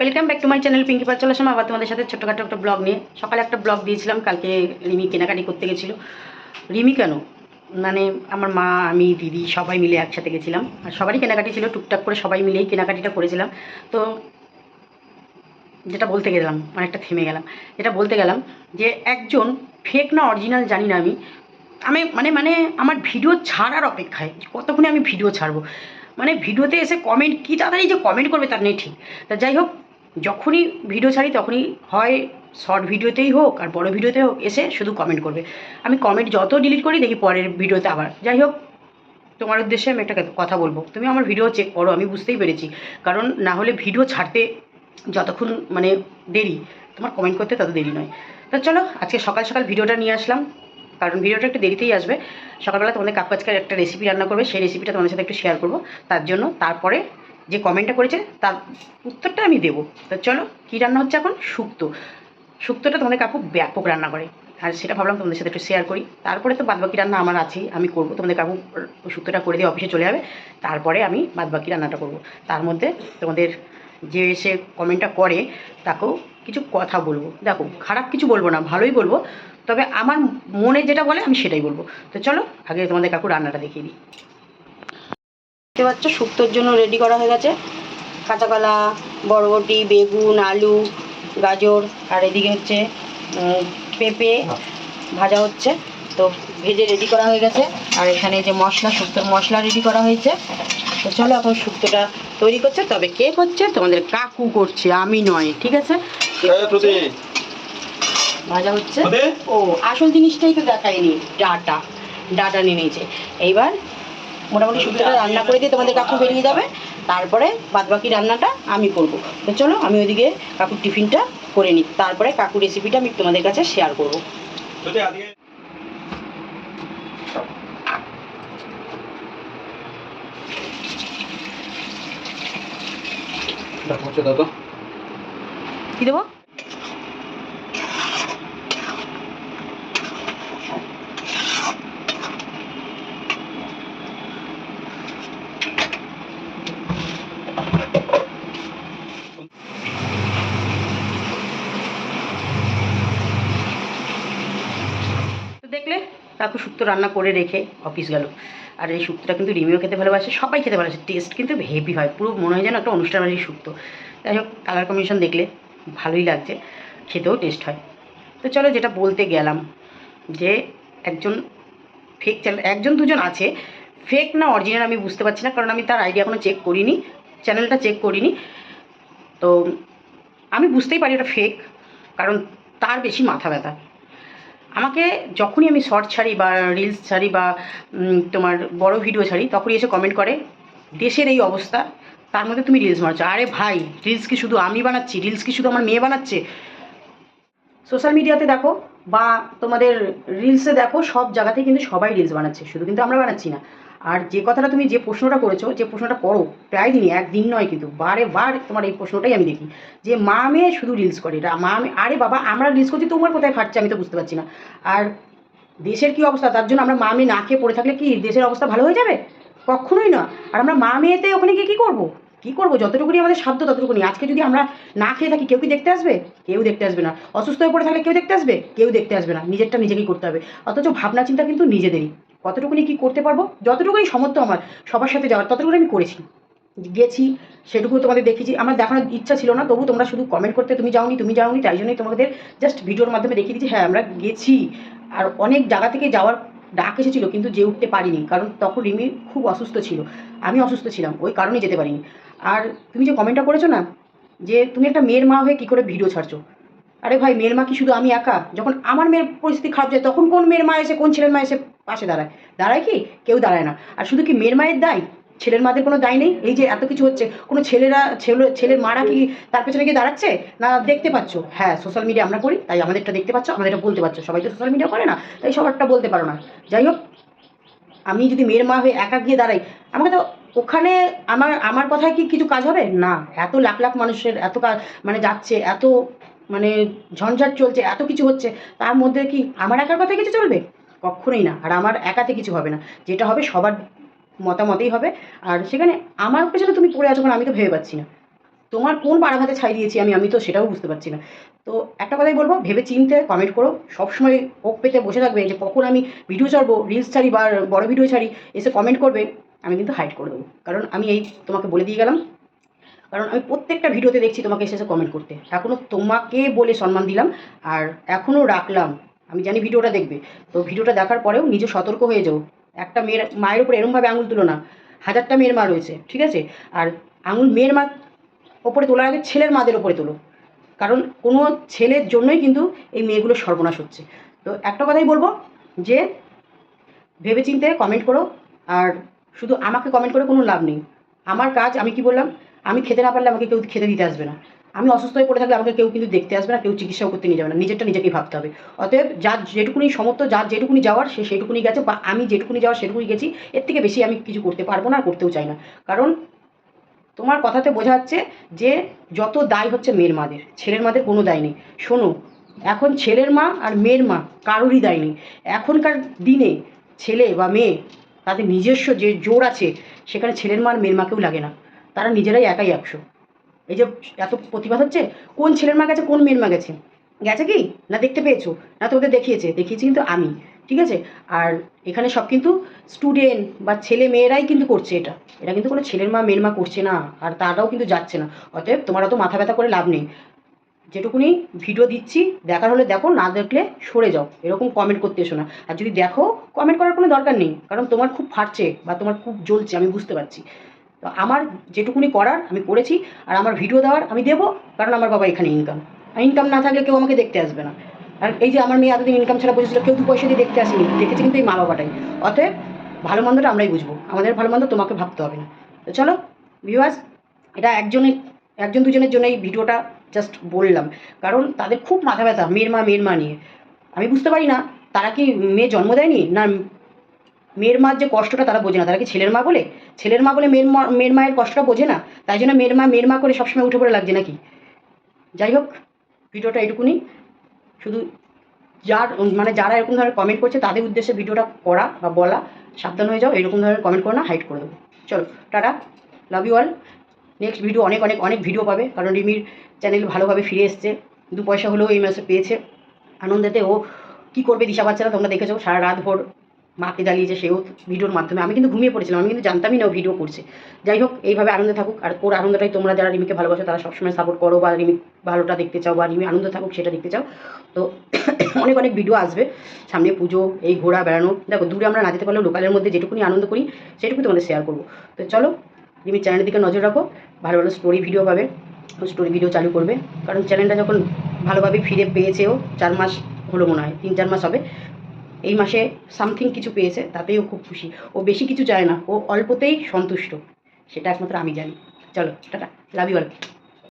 Welcome back to my channel Pinky পার চলে আসলাম আবার তোমাদের সাথে ছোট্টখাটো একটা ব্লগ নিয়ে। সকালে একটা ব্লগ দিয়েছিলাম, কালকে রিমি কেনাকাটি করতে গেছিল। রিমি কেন? মানে আমার মা, আমি, দিদি সবাই মিলে একসাথে গেছিলাম। আর সবারই কেনাকাটি ছিল, টুকটাক করে সবাই মিলেই কেনাকাটিটা করেছিলাম। তো যেটা বলতে গেলাম, অনেকটা থেমে গেলাম। যেটা বলতে গেলাম যে একজন ফেক না অরিজিনাল জানি না আমি। আমি মানে মানে আমার ভিডিও ছাড়ার অপেক্ষায় কতক্ষণে আমি ভিডিও ছাড়বো? মানে ভিডিওতে এসে কমেন্ট কী তাড়াতাড়ি যে কমেন্ট করবে তার নেই ঠিক। তা যাই হোক যখনই ভিডিও ছাড়ি, তখনই হয় শর্ট ভিডিওতেই হোক আর বড় ভিডিওতে হোক, এসে শুধু কমেন্ট করবে। আমি কমেন্ট যত ডিলিট করি, দেখি পরের ভিডিওতে আবার। যাই হোক, তোমার উদ্দেশ্যে আমি একটা কথা বলব। তুমি আমার ভিডিও চেক করো, আমি বুঝতেই পেরেছি। কারণ না হলে ভিডিও ছাড়তে যতক্ষণ মানে দেরি, তোমার কমেন্ট করতে তত দেরি নয়। তা চলো, আজকে সকাল সকাল ভিডিওটা নিয়ে আসলাম। কারণ ভিডিওটা একটু দেরিতেই আসবে। সকালবেলা তোমাদের কাকু আজকে একটা রেসিপি রান্না করবে, সেই রেসিপিটা তোমাদের সাথে একটু শেয়ার করব। তার জন্য তারপরে যে কমেন্টটা করেছে, তার উত্তরটা আমি দেবো। তো চলো, কী রান্না হচ্ছে এখন? শুক্তো। শুক্তোটা তোমাদের কাকু ব্যাপক রান্না করে। আর সেটা ভাবলাম তোমাদের সাথে একটু শেয়ার করি। তারপরে তো বাদবাকি রান্না আমার আছেই, আমি করব। তোমাদের কাকু শুক্তোটা করে দিয়ে অফিসে চলে যাবে। তারপরে আমি বাদবাকি রান্নাটা করব। তার মধ্যে তোমাদের যে সে কমেন্টটা করে, তাকেও কিছু কথা বলব। দেখো, খারাপ কিছু বলব না, ভালোই বলব। তবে আমার মনে যেটা বলে, আমি সেটাই বলব। তো চলো, আগে তোমাদের কাকু রান্নাটা দেখিয়ে দিই। দেখতে পাচ্ছ শুক্তোর জন্য রেডি করা হয়ে গেছে। কাঁচা কলা বরবটি বেগুন আলু গাজর আর এদিকে হচ্ছে পেঁপে ভাজা হচ্ছে। তো ভেজে রেডি করা হয়ে গেছে। আর এখানে যে মশলা শুক্তোর মশলা রেডি করা হয়েছে। তো চলো এখন শুক্তোটা তৈরি করছে। তবে কে করছে? তোমাদের কাকু করছে আমি নয় ঠিক আছে? ভাজা হচ্ছে। ও আসল জিনিসটাই তো দেখায়নি ডাটা। ডাটা নিয়ে নিয়েছে। এইবার মোটামুটি শুক্তোটা রান্না করে দিয়ে তোমাদের কাকু বেরিয়ে যাবে। তারপরে বাদবাকি রান্নাটা আমি করব। তো চলো আমি ওইদিকে কাকুর টিফিনটা করে নিই। তারপরে কাকুর রেসিপিটা আমি তোমাদের কাছে শেয়ার করব। কি দেবো তো দেখলে কাকু শুক্তো রান্না করে রেখে অফিস গেল। আর এই শুক্তোটা কিন্তু রিমিও খেতে ভালোবাসে, সবাই খেতে ভালোবাসে। টেস্ট কিন্তু হেভি হয়, পুরো মনে হয় যেন একটা অনুষ্ঠান বাড়ির শুক্তো। যাই হোক কালার কম্বিনেশন দেখলে ভালোই লাগছে, খেতেও টেস্ট হয়। তো চলো যেটা বলতে গেলাম যে একজন ফেক চ্যানেল একজন দুজন আছে ফেক না অরিজিনাল আমি বুঝতে পারছি না, কারণ আমি তার আইডিয়া এখনও চেক করিনি চ্যানেলটা চেক করিনি। তো আমি বুঝতেই পারি ওটা ফেক কারণ তার বেশি মাথা ব্যথা। আমাকে যখনই আমি শর্ট ছাড়ি বা রিলস ছাড়ি বা তোমার বড় ভিডিও ছাড়ি, তখনই এসে কমেন্ট করে, দেশের এই অবস্থা, তার মধ্যে তুমি রিলস মারছো। আরে ভাই রিলস কি শুধু আমি বানাচ্ছি? রিলস কি শুধু আমার মেয়ে বানাচ্ছে? সোশ্যাল মিডিয়াতে দেখো, বা তোমাদের রিলসে দেখো, সব জায়গাতেই কিন্তু সবাই রিলস বানাচ্ছে। শুধু কিন্তু আমরা বানাচ্ছি না। আর যে কথাটা তুমি যে প্রশ্নটা করেছ, যে প্রশ্নটা করো, প্রায় দিনই, একদিন নয় কিন্তু, বারে বার তোমার এই প্রশ্নটাই আমি দেখি। যে মা মেয়ে শুধু রিলস করে, এটা মা আরে বাবা, আমরা রিলস করছি, তোমার কোথায় ফাটছে আমি তো বুঝতে পারছি না। আর দেশের কি অবস্থা? তার জন্য আমরা মা মেয়ে না খেয়ে পড়ে থাকলে কি দেশের অবস্থা ভালো হয়ে যাবে? কখনোই না। আর আমরা মা মেয়েতে ওখানে গিয়ে কী করব? কী করব? যতটুকুনি আমাদের সাধ্য, ততটুকুনি। আজকে যদি আমরা না খেয়ে থাকি, কেউ কি দেখতে আসবে? কেউ দেখতে আসবে না। অসুস্থ হয়ে পড়ে থাকলে কেউ দেখতে আসবে? কেউ দেখতে আসবে না। নিজেরটা নিজেকেই করতে হবে। অথচ ভাবনা চিন্তা কিন্তু নিজেদেরই। কতটুকুনি কি করতে পারব? যতটুকুনি সমর্থ আমার, সবার সাথে যাওয়ার, ততটুকুনি আমি করেছি। গেছি সেটুকু তোমাদের দেখেছি। আমার দেখানোর ইচ্ছা ছিল না, তবু তোমরা শুধু কমেন্ট করতে তুমি যাওনি তুমি যাওনি, তাই জন্যই তোমাদের জাস্ট ভিডিওর মাধ্যমে দেখিয়ে দিচ্ছি হ্যাঁ আমরা গেছি। আর অনেক জায়গা থেকে যাওয়ার ডাক এসেছিল, কিন্তু যে উঠতে পারিনি, কারণ তখন রিমি খুব অসুস্থ ছিল। আমি অসুস্থ ছিলাম, ওই কারণেই যেতে পারিনি। আর তুমি যে কমেন্টটা করেছ না, যে তুমি একটা মেয়ের মা হয়ে কী করে ভিডিও ছাড়ছো? আরে ভাই, মেয়ের মা কি শুধু আমি একা? যখন আমার মেয়ের পরিস্থিতি খারাপ যায়, তখন কোন মেয়ের মা এসে, কোন ছেলের মা এসে পাশে দাঁড়ায়। দাঁড়ায় কি? কেউ দাঁড়ায় না। আর শুধু কি মেয়ের মায়ের দায়? ছেলের মাদের কোনো দায় নেই? এই যে এত কিছু হচ্ছে, কোনো ছেলেরা, ছেলে, ছেলের মারা কি তার পেছনে গিয়ে দাঁড়াচ্ছে? না দেখতে পাচ্ছ? হ্যাঁ সোশ্যাল মিডিয়া আমরা করি, তাই আমাদেরটা দেখতে পাচ্ছ আমাদেরটা বলতে পারছ। সবাই তো সোশ্যাল মিডিয়া করে না, তাই সবারটা বলতে পারো না। যাই হোক, আমি যদি মেয়ের মা হয়ে একা গিয়ে দাঁড়াই, আমাকে তো ওখানে আমার আমার কথায় কি কিছু কাজ হবে? না। এত লাখ লাখ মানুষের, এত কাজ মানে যাচ্ছে, এত মানে ঝঞ্ঝাট চলছে, এত কিছু হচ্ছে, তার মধ্যে কি আমার একার কথায় কিছু চলবে? কখনোই না। আর আমার একাতে কিছু হবে না। যেটা হবে সবার মতামতেই হবে। আর সেখানে আমার পেছনে তুমি পড়ে আছো আমি তো ভেবে পাচ্ছি না। তোমার কোন পাড়া ভাতে ছাই দিয়েছি আমি আমি তো সেটাও বুঝতে পারছি না। তো একটা কথাই বলব ভেবে চিনতে কমেন্ট করো। সবসময় ওক পেতে বসে থাকবে যে কখন আমি ভিডিও ছাড়বো রিলস ছাড়ি বা বড় ভিডিও ছাড়ি, এসে কমেন্ট করবে, আমি কিন্তু হাইড করে দেবো। কারণ আমি এই তোমাকে বলে দিয়ে গেলাম। কারণ আমি প্রত্যেকটা ভিডিওতে দেখছি তোমাকে এসে এসে কমেন্ট করতে। এখনও তোমাকে বলে সম্মান দিলাম। আর এখনও রাখলাম আমি জানি ভিডিওটা দেখবে। তো ভিডিওটা দেখার পরেও নিজে সতর্ক হয়ে যাও। একটা মেয়ের, মায়ের উপরে এরমভাবে আঙুল তুলো না। হাজারটা মেয়ের মা রয়েছে, ঠিক আছে? আর আঙুল মেয়ের মা ওপরে তোলার আগে ছেলের মাদের ওপরে তোলো। কারণ কোনো ছেলের জন্যই কিন্তু এই মেয়েগুলো সর্বনাশ হচ্ছে। তো একটা কথাই বলব যে, ভেবেচিন্তে কমেন্ট করো। আর শুধু আমাকে কমেন্ট করে কোনো লাভ নেই। আমার কাজ, আমি কি বললাম? আমি খেতে না পারলে আমাকে কেউ খেতে দিতে আসবে না। আমি অসুস্থ হয়ে পড়ে থাকলে আমাকে কেউ কিন্তু দেখতে আসবে না, কেউ চিকিৎসাও করতে নিয়ে যাবে না। নিজেরটা নিজেকেই ভাবতে হবে। অতএব যার যেটুকুনি সমর্থ, যার যেটুকুনি যাওয়ার, সে সেটুকুনি গেছে বা আমি যেটুকুনি যাওয়ার, সেটুকুনি গেছি, এর থেকে বেশি আমি কিছু করতে পারব না করতেও চাই না। কারণ তোমার কথাতে বোঝা যাচ্ছে যে যত দায় হচ্ছে মেয়ের মাদের, ছেলের মাদের কোনো দায় নেই। শোনো, এখন ছেলের মা আর মেয়ের মা কারোরই দায় নেই। এখনকার দিনে ছেলে বা মেয়ে, তাদের নিজস্ব যে জোর আছে, সেখানে ছেলের মা আর মেয়ের মাকেও লাগে না। তারা নিজেরাই একাই একশো। এই যে এত প্রতিবাদ হচ্ছে, কোন ছেলের মা গেছে, কোন মেয়ের মা গেছে? গেছে কি? না দেখতে পেয়েছ? না তোমাদের দেখিয়েছে, দেখিয়েছি কিন্তু আমি, ঠিক আছে? আর এখানে সব কিন্তু স্টুডেন্ট বা ছেলে মেয়েরাই কিন্তু করছে এটা। এটা কিন্তু কোনো ছেলের মা, মেয়ের মা করছে না, আর তারাও কিন্তু যাচ্ছে না। অতএব তোমার অত মাথা ব্যথা করে লাভ নেই। যেটুকুনি ভিডিও দিচ্ছি, দেখার হলে দেখো, না দেখলে সরে যাও। এরকম কমেন্ট করতে এসো না। আর যদি দেখো কমেন্ট করার কোনো দরকার নেই। কারণ তোমার খুব ফাটছে বা তোমার খুব জ্বলছে, আমি বুঝতে পারছি। তো আমার যেটুকুনি করার আমি করেছি, আর আমার ভিডিও দেওয়ার আমি দেবো, কারণ আমার বাবা এখানে ইনকাম আর ইনকাম না থাকলে কেউ আমাকে দেখতে আসবে না। আর এই যে আমার মেয়ে এতদিন ইনকাম ছাড়া বসেছিল, কেউ দু পয়সা দিয়ে দেখতে আসেনি। দেখেছি কিন্তু এই মা বাবাটাই। অতএব ভালো মন্দটা আমরাই বুঝব। আমাদের ভালো মন্দ তোমাকে ভাবতে হবে না। তো চলো ভিউয়ার্স এটা একজনের, একজন দুজনের জন্য এই ভিডিওটা জাস্ট বললাম। কারণ তাদের খুব মাথা ব্যথা, মেয়ের মা মেয়ের মা নিয়ে। আমি বুঝতে পারি না, তারা কি মেয়ে জন্ম দেয়নি, না মেয়ের মার যে কষ্টটা তারা বোঝে না। তারা কি ছেলের মা বলে? ছেলের মা বলে মেয়ের মা, মেয়ের মায়ের কষ্টটা বোঝে না? তাই জন্য মেয়ের মা মেয়ের মা করে সবসময় উঠে পড়ে লাগছে নাকি? যাই হোক, ভিডিওটা এটুকুনি। শুধু যার মানে যারা এরকম ধরনের কমেন্ট করছে, তাদের উদ্দেশ্যে ভিডিওটা করা বা বলা, সাবধান হয়ে যাও, এরকম ধরনের কমেন্ট করো না হাইড করে দেবো। চলো, tata love you all next video অনেক অনেক অনেক ভিডিও পাবে, কারণ রিমির চ্যানেল ভালোভাবে ফিরে এসছে। দু পয়সা হলেও এই মাসে পেয়েছে। আনন্দেতে ও কী করবে দিশা না তোমরা দেখেছ, সারা রাত ভোর মাকে জ্বালিয়েছে, সেও ভিডিওর মাধ্যমে। আমি কিন্তু ঘুমিয়ে পড়েছিলাম, আমি কিন্তু জানতামই না ও ভিডিও করছে। যাই হোক, এইভাবে আনন্দে থাকুক, আর ওর আনন্দটাই তোমরা যারা রিমিকে ভালোবাসো, তারা সবসময় সাপোর্ট করো, বা রিমি ভালোটা দেখতে চাও, বা রিমি আনন্দ থাকুক, সেটা দেখতে চাও। তো অনেক অনেক ভিডিও আসবে। সামনে পুজো, এই ঘোরা, বেড়ানো। দেখো, দূরে আমরা না যেতে পারলেও লোকালের মধ্যে যেটুকুনি আনন্দ করি সেটুকু তোমাদের শেয়ার করব। তো চলো, রিমির চ্যানেলের দিকে নজর রাখো, ভালো ভালো স্টোরি ভিডিও পাবে স্টোরি ভিডিও চালু করবে। কারণ চ্যানেলটা যখন ভালোভাবে ফিরে পেয়েছেও চার মাস হলো মনে হয়, তিন চার মাস হবে। এই মাসে সামথিং কিছু পেয়েছে, তাতেই ও খুব খুশি। ও বেশি কিছু চায় না, ও অল্পতেই সন্তুষ্ট। সেটা একমাত্র আমি জানি। চলো, টাটা লাভ ইউ অল